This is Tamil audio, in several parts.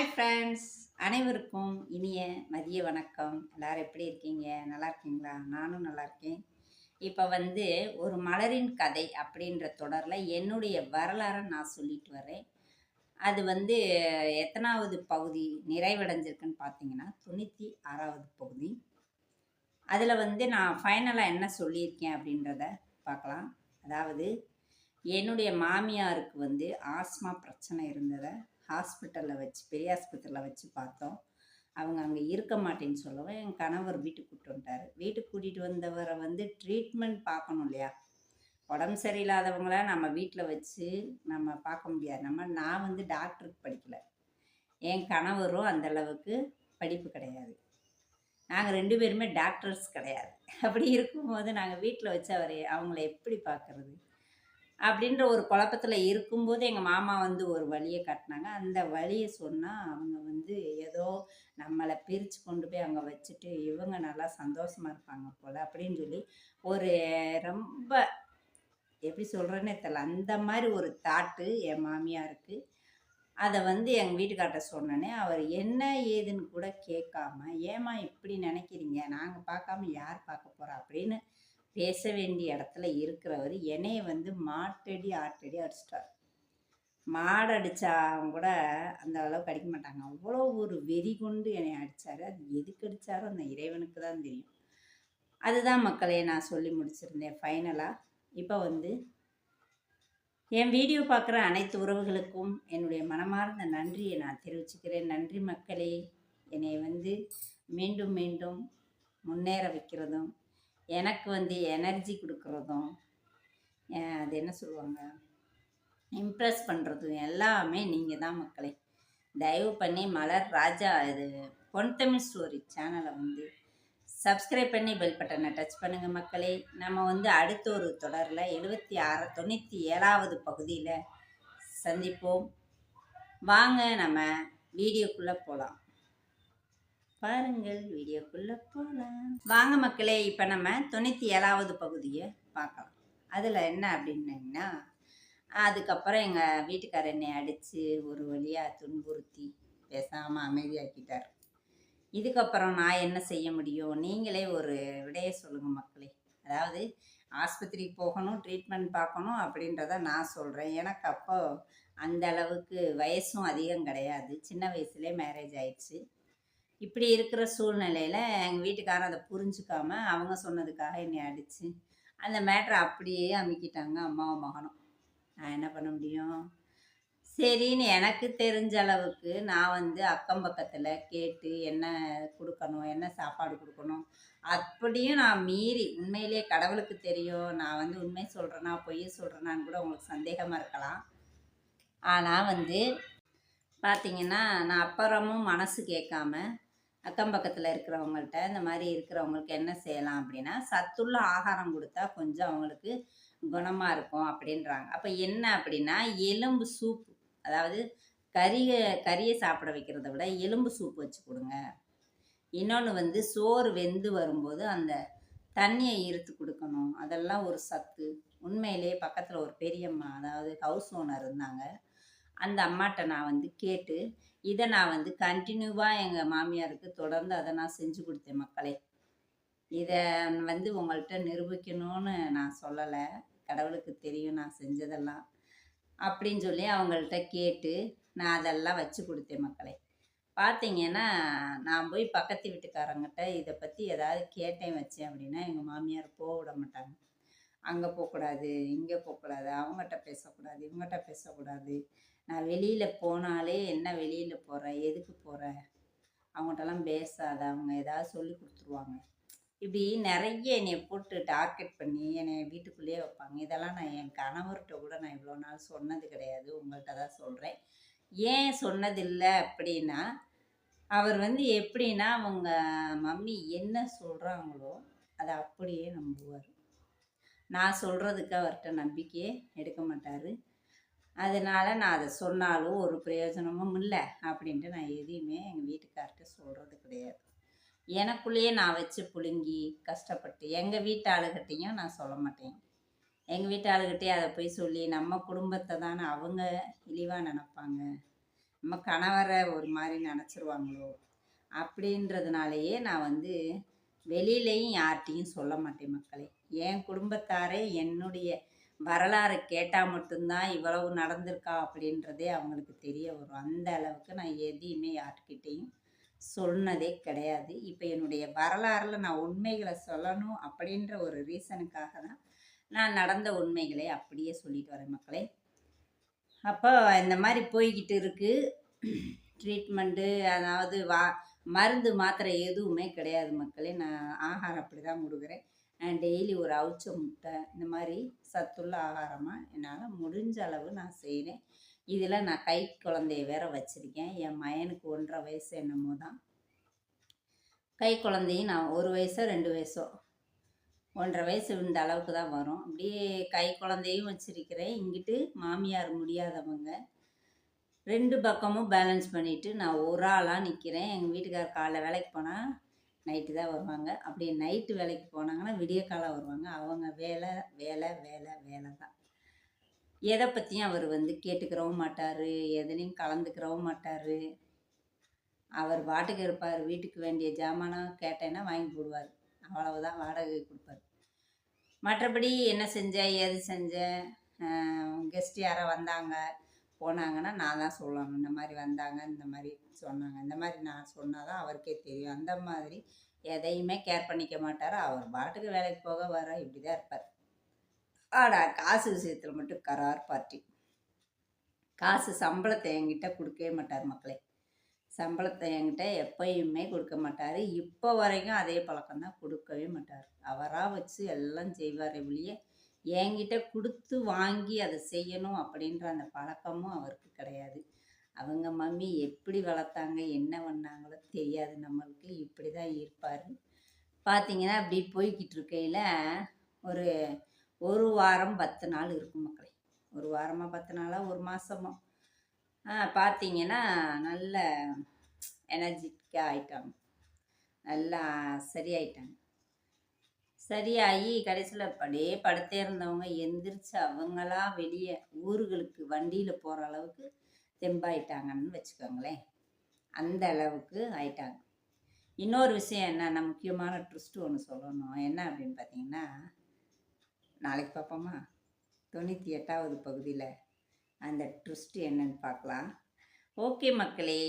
ஹாய் ஃப்ரெண்ட்ஸ் அனைவருக்கும் இனிய மதிய வணக்கம். எல்லாரும் எப்படி இருக்கீங்க? நல்லா இருக்கீங்களா? நானும் நல்லா இருக்கேன். இப்போ வந்து ஒரு மலரின் கதை அப்படின்ற தொடரில் என்னுடைய வரலாறை நான் சொல்லிட்டு வரேன். அது வந்து எத்தனாவது பகுதி நிறைவடைஞ்சிருக்குன்னு பார்த்தீங்கன்னா தொண்ணூற்றி ஆறாவது பகுதி. அதில் வந்து நான் ஃபைனலாக என்ன சொல்லியிருக்கேன் அப்படின்றத பார்க்கலாம் அதாவது என்னுடைய மாமியாருக்கு வந்து ஆஸ்மா பிரச்சனை இருந்ததை ஹாஸ்பிட்டலில் வச்சு பெரிய ஆஸ்பத்திரியில் வச்சு பார்த்தோம். அவங்க அங்கே இருக்க மாட்டேன்னு சொல்லவும் என் கணவர் வீட்டுக்கு கூப்பிட்டு வந்துட்டார். வீட்டுக்கு கூட்டிகிட்டு வந்தவரை வந்து ட்ரீட்மெண்ட் பார்க்கணும் இல்லையா? உடம்பு சரியில்லாதவங்கள நம்ம வீட்டில் வச்சு நம்ம பார்க்க முடியாது. நம்ம நான் வந்து டாக்டருக்கு படிக்கலை. என் கணவரும் அந்த அளவுக்கு படிப்பு கிடையாது. நாங்கள் ரெண்டு பேருமே டாக்டர்ஸ் கிடையாது. அப்படி இருக்கும்போது நாங்கள் வீட்டில் வச்சு அவரை அவங்கள எப்படி பார்க்குறது? அப்படின்ற ஒரு குழப்பத்தில் இருக்கும்போது எங்கள் மாமா வந்து ஒரு வழியை காட்டினாங்க. அந்த வழியை சொன்னால் அவங்க வந்து ஏதோ நம்மளை பிரித்து கொண்டு போய் அங்கே வச்சுட்டு இவங்க நல்லா சந்தோஷமாக இருப்பாங்க போல் அப்படின்னு சொல்லி ஒரு ரொம்ப எப்படி சொல்கிறேன்னே தெரில அந்த மாதிரி ஒரு தாட்டு என் மாமியாருக்கு. அதை வந்து எங்கள் வீட்டுக்கார்ட்ட சொன்னோன்னே அவர் என்ன ஏதுன்னு கூட கேட்காம ஏமா இப்படி நினைக்கிறீங்க? நாங்கள் பார்க்காம யார் பார்க்க போகிறா அப்படின்னு பேச வேண்டிய இடத்துல இருக்கிறவர் என்னைய வந்து மாட்டடி ஆட்டடி அடிச்சிட்டார். மாடு அடித்தாங்க கூட அந்த அளவுக்கு அடிக்க மாட்டாங்க. அவ்வளோ ஒரு வெறி கொண்டு என்னை அடித்தார் அது எதுக்கு அடித்தாரோ அந்த இறைவனுக்கு தான் தெரியும். அதுதான் மக்களே நான் சொல்லி முடிச்சிருந்தேன் ஃபைனலாக இப்போ வந்து என் வீடியோ பார்க்குற அனைத்து உறவுகளுக்கும் என்னுடைய மனமார்ந்த நன்றியை நான் தெரிவிச்சுக்கிறேன். நன்றி மக்களே. என்னை வந்து மீண்டும் மீண்டும் முன்னேற வைக்கிறதும் எனக்கு வந்து எனர்ஜி கொடுக்குறதும் அது என்ன சொல்லுவாங்க? இம்ப்ரெஸ் பண்ணுறதும் எல்லாமே நீங்கள் தான் மக்களே. தயவு பண்ணி மலர் ராஜா இது பொன் தமிழ் ஸ்டோரி சேனலை வந்து சப்ஸ்கிரைப் பண்ணி பெல் பட்டனை டச் பண்ணுங்கள் மக்களே. நம்ம வந்து அடுத்த ஒரு தொடரில் எழுபத்தி ஆறு தொண்ணூற்றி ஏழாவது பகுதியில் சந்திப்போம். வாங்க நம்ம வீடியோக்குள்ளே போகலாம் பாருங்கள் வீடியோக்குள்ளே போகலாம் வாங்க மக்களே இப்போ நம்ம தொண்ணூற்றி ஏழாவது பகுதியை பார்க்கலாம். அதில் என்ன அப்படின்னீங்கன்னா அதுக்கப்புறம் எங்கள் வீட்டுக்கார என்னை அடித்து ஒரு வழியாக துன்புறுத்தி பேசாமல் அமைதியாக்கிட்டார். இதுக்கப்புறம் நான் என்ன செய்ய முடியும்? நீங்களே ஒரு விடையை சொல்லுங்கள் மக்களே. அதாவது ஆஸ்பத்திரிக்கு போகணும் ட்ரீட்மெண்ட் பார்க்கணும் அப்படின்றத நான் சொல்கிறேன் எனக்கு அப்போ அந்த அளவுக்கு வயசும் அதிகம் கிடையாது. சின்ன வயசுலேயே மேரேஜ் ஆயிடுச்சு. இப்படி இருக்கிற சூழ்நிலையில் எங்கள் வீட்டுக்காரர் அதை புரிஞ்சுக்காம அவங்க சொன்னதுக்காக என்னை அடித்து அந்த மேட்ரை அப்படியே அமுக்கிட்டாங்க அம்மாவும் மகனும். நான் என்ன பண்ண முடியும்? சரின்னு எனக்கு தெரிஞ்ச அளவுக்கு நான் வந்து அக்கம் பக்கத்தில் கேட்டு என்ன கொடுக்கணும் என்ன சாப்பாடு கொடுக்கணும் அப்படியும் நான் மீறி உண்மையிலேயே கடவுளுக்கு தெரியும் நான் வந்து உண்மை சொல்கிறேன்னா பொய் சொல்கிறேனான்னு கூட உங்களுக்கு சந்தேகமாக இருக்கலாம். ஆனால் வந்து பார்த்திங்கன்னா நான் அப்புறமும் மனசு கேட்காம அக்கம் பக்கத்தில் இருக்கிறவங்கள்ட்ட இந்த மாதிரி இருக்கிறவங்களுக்கு என்ன செய்யலாம் அப்படின்னா சத்துள்ள ஆகாரம் கொடுத்தா கொஞ்சம் அவங்களுக்கு குணமாக இருக்கும் அப்படின்றாங்க. அப்போ என்ன அப்படின்னா எலும்பு சூப் அதாவது கறியை கறியை சாப்பிட வைக்கிறத விட எலும்பு சூப் வச்சு கொடுங்க. இன்னொன்று வந்து சோறு வெந்து வரும்போது அந்த தண்ணியை இருத்து கொடுக்கணும். அதெல்லாம் ஒரு சத்து. உண்மையிலே பக்கத்தில் ஒரு பெரியம்மா அதாவது ஹவுஸ் ஓனர் இருந்தாங்க. அந்த அம்மாட்ட நான் வந்து கேட்டு இதை நான் வந்து கண்டினியூவாக எங்கள் மாமியாருக்கு தொடர்ந்து அதை நான் செஞ்சு கொடுத்தேன் மக்களே. இதை வந்து உங்கள்கிட்ட நிரூபிக்கணும்னு நான் சொல்லலை. கடவுளுக்கு தெரியும் நான் செஞ்சதெல்லாம். அப்படின்னு சொல்லி அவங்கள்ட்ட கேட்டு நான் அதெல்லாம் வச்சு கொடுத்தேன் மக்களே. பார்த்தீங்கன்னா நான் போய் பக்கத்து வீட்டுக்காரங்கிட்ட இதை பற்றி ஏதாவது கேட்டேன் வச்சேன் அப்படின்னா எங்கள் மாமியார் போக விட மாட்டாங்க. அங்கே போகக்கூடாது இங்கே போகக்கூடாது அவங்ககிட்ட பேசக்கூடாது இவங்ககிட்ட பேசக்கூடாது நான் வெளியில் போனாலே என்ன வெளியில் போகிற எதுக்கு போகிற அவங்கள்ட்டலாம் பேசாத. அவங்க ஏதாவது சொல்லி கொடுத்துருவாங்க. இப்படி நிறைய என்னை போட்டு டார்கெட் பண்ணி என்னை வீட்டுக்குள்ளேயே வைப்பாங்க. இதெல்லாம் நான் என் கணவர்கிட்ட கூட நான் இவ்வளோ நாள் சொன்னது கிடையாது. உங்கள்கிட்ட தான் சொல்கிறேன் ஏன் சொன்னதில்லை அப்படின்னா அவர் வந்து எப்படின்னா அவங்க மம்மி என்ன சொல்கிறாங்களோ அதை அப்படியே நம்புவார். நான் சொல்கிறதுக்கு அவர்கிட்ட நம்பிக்கையே எடுக்க மாட்டார். அதனால் நான் அதை சொன்னாலும் ஒரு பிரயோஜனமும் இல்லை அப்படின்ட்டு நான் எதையுமே எங்கள் வீட்டுக்கார்ட்ட சொல்கிறது கிடையாது. எனக்குள்ளேயே நான் வச்சு புழுங்கி கஷ்டப்பட்டு எங்கள் வீட்டு ஆளுகிட்டையும் நான் சொல்ல மாட்டேன். எங்கள் வீட்டு ஆளுகிட்டே அதை போய் சொல்லி நம்ம குடும்பத்தை தானே அவங்க இழிவாக நினப்பாங்க. நம்ம கணவரை ஒரு மாதிரி நினச்சிருவாங்களோ அப்படின்றதுனாலயே நான் வந்து வெளியிலையும் யார்கிட்டையும் சொல்ல மாட்டேன் மக்களே. என் குடும்பத்தாரே என்னுடைய வரலாறு கேட்டால் மட்டும்தான் இவ்வளவு நடந்திருக்கா அப்படின்றதே அவங்களுக்கு தெரிய வரும். அந்த அளவுக்கு நான் எதையுமே யார்கிட்டேயும் சொன்னதே கிடையாது. இப்போ என்னுடைய வரலாறில் நான் உண்மைகளை சொல்லணும் அப்படின்ற ஒரு ரீசனுக்காக தான் நான் நடந்த உண்மைகளை அப்படியே சொல்லிட்டு வரேன் மக்களே. அப்போ இந்த மாதிரி போய்கிட்டு இருக்குது ட்ரீட்மெண்ட்டு அதாவது வா மருந்து மாத்திரை எதுவுமே கிடையாது மக்களே. நான் ஆகாரம் அப்படி தான் கொடுக்குறேன். நான் டெய்லி ஒரு அவிச்ச முட்டை இந்த மாதிரி சத்துள்ள ஆகாரமாக என்னால் முடிஞ்ச அளவு நான் செய்கிறேன் இதில் நான் கை குழந்தைய வேற வச்சுருக்கேன். என் மயனுக்கு ஒன்றரை வயசு என்னமோ தான். கை குழந்தையும் நான் ஒரு வயசோ ரெண்டு வயசோ ஒன்றரை வயசு இந்த அளவுக்கு தான் வரும். அப்படியே கை குழந்தையும் வச்சுருக்கிறேன். இங்கிட்டு மாமியார் முடியாதவங்க ரெண்டு பக்கமும் பேலன்ஸ் பண்ணிவிட்டு நான் ஒரு ஆளாக நிற்கிறேன் எங்கள் வீட்டுக்கார் காலைல வேலைக்கு போனால் நைட்டு தான் வருவாங்க. அப்படியே நைட்டு வேலைக்கு போனாங்கன்னா விடிய காலம் வருவாங்க. அவங்க வேலை வேலை வேலை வேலை தான். எதை பற்றியும் அவர் வந்து கேட்டுக்கிறவும் மாட்டார். எதுலேயும் கலந்துக்கிறவும் மாட்டார். அவர் பாட்டுக்கு இருப்பார். வீட்டுக்கு வேண்டிய ஜாமானம் கேட்டேன்னா வாங்கி போடுவார். அவ்வளவுதான் வாடகை கொடுப்பாரு. மற்றபடி என்ன செஞ்ச ஏது செஞ்ச கெஸ்ட் யாரோ வந்தாங்க. போனாங்கன்னா நான் தான் சொல்லணும். இந்த மாதிரி வந்தாங்க இந்த மாதிரி சொன்னாங்க. இந்த மாதிரி நான் சொன்னால் தான் அவருக்கே தெரியும். அந்த மாதிரி எதையுமே கேர் பண்ணிக்க மாட்டார். அவர் பாட்டுக்கு வேலைக்கு போக வர இப்படி தான் இருப்பார். ஆடா காசு விஷயத்தில் மட்டும் கரார் பார்ட்டி காசு சம்பளத்தை என்கிட்ட கொடுக்கவே மாட்டார் மக்களே. சம்பளத்தை என்கிட்ட எப்பயுமே கொடுக்க மாட்டார். இப்போ வரைக்கும் அதே பழக்கம் தான் கொடுக்கவே மாட்டார். அவராக வச்சு எல்லாம் செய்வார் வெளியே என்கிட்ட கொடுத்து வாங்கி அதை செய்யணும் அப்படின்ற அந்த பழக்கமும் அவருக்கு கிடையாது. அவங்க மம்மி எப்படி வளர்த்தாங்க என்ன பண்ணாங்களோ தெரியாது நம்மளுக்கு. இப்படி தான் இருப்பார். பார்த்தீங்கன்னா அப்படி போய்கிட்டு இருக்கையில் ஒரு ஒரு வாரம் பத்து நாள் இருக்கும் மக்களே. ஒரு வாரமாக பத்து நாளாக ஒரு மாதமோ பார்த்தீங்கன்னா நல்ல எனர்ஜிட்டிக்காக ஆயிட்டாங்க. நல்லா சரியாயிட்டாங்க. சரியாகி கடைசியில் அப்படியே படுத்தே இருந்தவங்க எந்திரிச்சு அவங்களா வெளியே ஊர்களுக்கு வண்டியில் போகிற அளவுக்கு தெம்பாயிட்டாங்கன்னு வச்சுக்கோங்களேன். அந்த அளவுக்கு ஆயிட்டாங்க. இன்னொரு விஷயம் என்னென்ன முக்கியமான ட்ரிஸ்ட்டு ஒன்று சொல்லணும். என்ன அப்படின்னு பார்த்தீங்கன்னா நாளைக்கு பார்ப்போமா தொண்ணூற்றி எட்டாவது பகுதியில் அந்த ட்ரிஸ்ட்டு என்னன்னு பார்க்கலாம் ஓகே மக்களே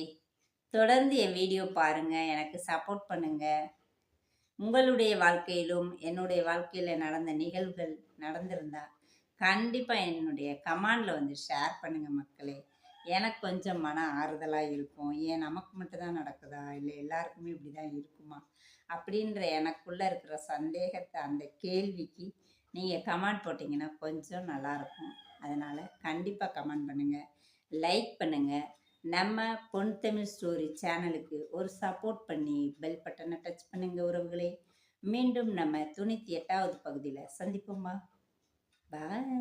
தொடர்ந்து என் வீடியோ பாருங்கள் எனக்கு சப்போர்ட் பண்ணுங்கள் உங்களுடைய வாழ்க்கையிலும் என்னுடைய வாழ்க்கையில் நடந்த நிகழ்வுகள் நடந்திருந்தா கண்டிப்பாக என்னுடைய கமாண்டில் வந்து ஷேர் பண்ணுங்கள் மக்களே. எனக்கு கொஞ்சம் மன ஆறுதலாக இருக்கும். ஏன் நமக்கு மட்டும்தான் நடக்குதா? இல்லை எல்லாருக்குமே இப்படி தான் இருக்குமா? அப்படின்ற எனக்குள்ளே இருக்கிற சந்தேகத்தை அந்த கேள்விக்கு நீங்கள் கமெண்ட் போட்டிங்கன்னா கொஞ்சம் நல்லாயிருக்கும் அதனால் கண்டிப்பாக கமெண்ட் பண்ணுங்கள் லைக் பண்ணுங்கள் நம்ம பொன் தமிழ் ஸ்டோரி சேனலுக்கு ஒரு சப்போர்ட் பண்ணி பெல் பட்டனை டச் பண்ணுங்க உறவுகளே. மீண்டும் நம்ம தொண்ணூற்றி எட்டாவது பகுதியில் சந்திப்போம்மா. பாய்